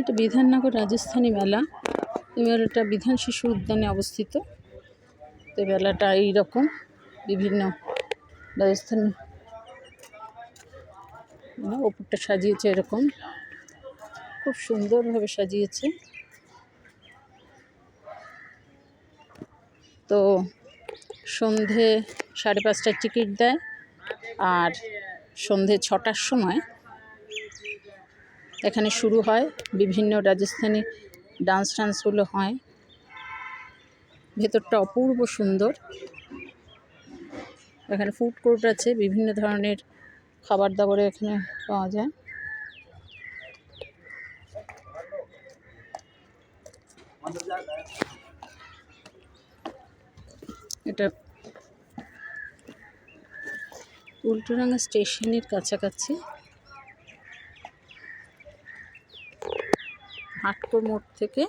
এটা বিধাননগর রাজস্থানী মেলা। এই মেলাটা বিধান শিশু উদ্যানে অবস্থিত। তো মেলাটা এইরকম বিভিন্ন রাজস্থানী ওপরটা সাজিয়েছে এরকম। খুব সুন্দরভাবে সাজিয়েছে। তো সন্ধে সাড়ে পাঁচটার টিকিট দেয় আর সন্ধে ছটার সময় এখানে শুরু হয়। বিভিন্ন রাজস্থানী ডান্স টান্সগুলো হয়। ভেতরটা অপূর্ব সুন্দর। এখানে ফুড কোর্ট আছে, বিভিন্ন ধরনের খাবার দাবার এখানে পাওয়া যায়। এটা উল্টোডাঙ্গা স্টেশনের কাছাকাছি। হাটকো মোড় থেকে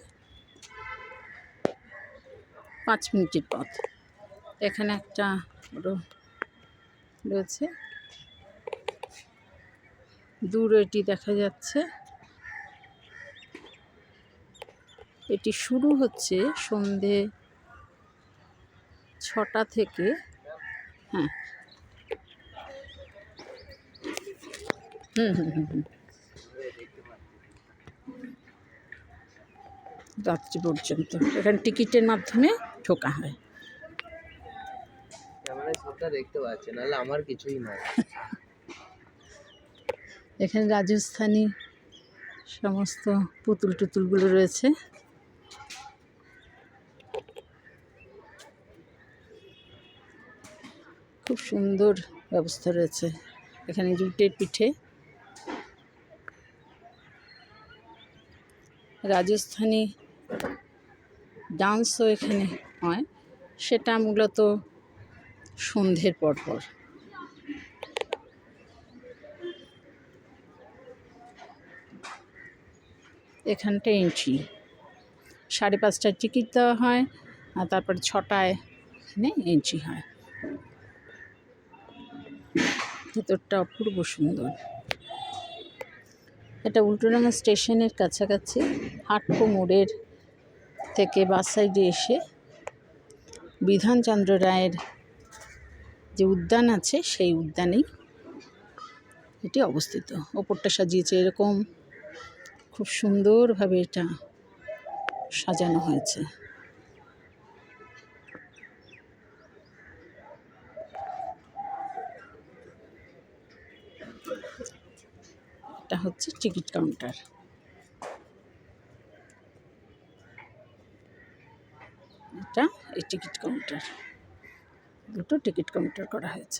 পাঁচ মিনিটের পথ। এখানে একটা রয়েছে। দূর এটি দেখা যাচ্ছে। এটি শুরু হচ্ছে সন্ধে ছটা থেকে হ্যাঁ। হুম হুম হুম হুম। রাত্রি পর্যন্ত। এখানে টিকিটের মাধ্যমে ঢোকা হয়। দেখতে পাচ্ছে নাহলে আমার কিছুই নয়। এখানে রাজস্থানী সমস্ত পুতুল টুতুলগুলো রয়েছে। খুব সুন্দর ব্যবস্থা রয়েছে এখানে জুটের পিঠে। রাজস্থানী ডান্সও এখানে হয়। সেটা মূলত সন্ধ্যের পর পর। এখানটা এন্ট্রি সাড়ে পাঁচটায় টিকিট দেওয়া হয় আর তারপরে ছটায় এখানে এন্ট্রি হয়। ভেতরটা অপূর্ব সুন্দর। এটা উল্টোডাঙ্গা স্টেশনের কাছাকাছি হাটকো মোড়ের থেকে বাস সাইডে এসে বিধানচন্দ্র রায়ের যে উদ্যান আছে, সেই উদ্যানেই এটি অবস্থিত। ওপরটা সাজিয়েছে এরকম খুব সুন্দরভাবে এটা সাজানো হয়েছে। এটা হচ্ছে টিকিট কাউন্টার। এটা এই টিকিট কাউন্টার। দুটো টিকিট কাউন্টার করা হয়েছে।